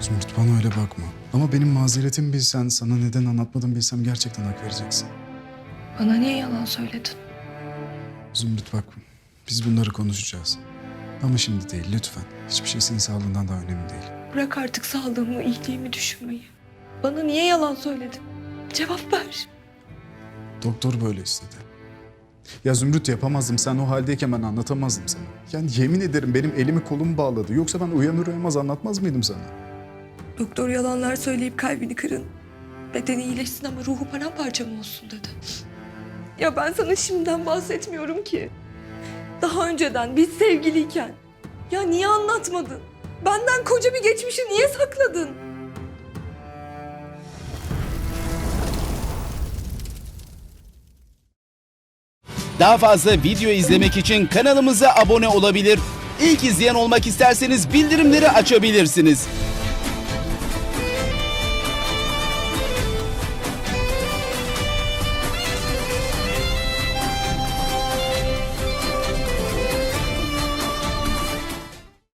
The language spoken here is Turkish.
Zümrüt bana öyle bakma. Ama benim mazeretimi bilsen, sana neden anlatmadım bilsem gerçekten hak vereceksin. Bana niye yalan söyledin? Zümrüt bak, biz bunları konuşacağız. Ama şimdi değil, lütfen. Hiçbir şey senin sağlığından daha önemli değil. Bırak artık sağlığımı, iyiliğimi düşünmeyi. Bana niye yalan söyledin? Cevap ver. Doktor böyle istedi. Ya Zümrüt yapamazdım. Sen o haldeyken ben anlatamazdım sana. Yani yemin ederim benim elimi kolumu bağladı. Yoksa ben uyanır uyanmaz anlatmaz mıydım sana? Doktor yalanlar söyleyip kalbini kırın. Bedeni iyileşsin ama ruhu paramparça mı olsun dedi. Ya ben sana şimdiden bahsetmiyorum ki. Daha önceden biz sevgiliyken. Ya niye anlatmadın? Benden koca bir geçmişi niye sakladın? Daha fazla video izlemek için kanalımıza abone olabilir. İlk izleyen olmak isterseniz bildirimleri açabilirsiniz.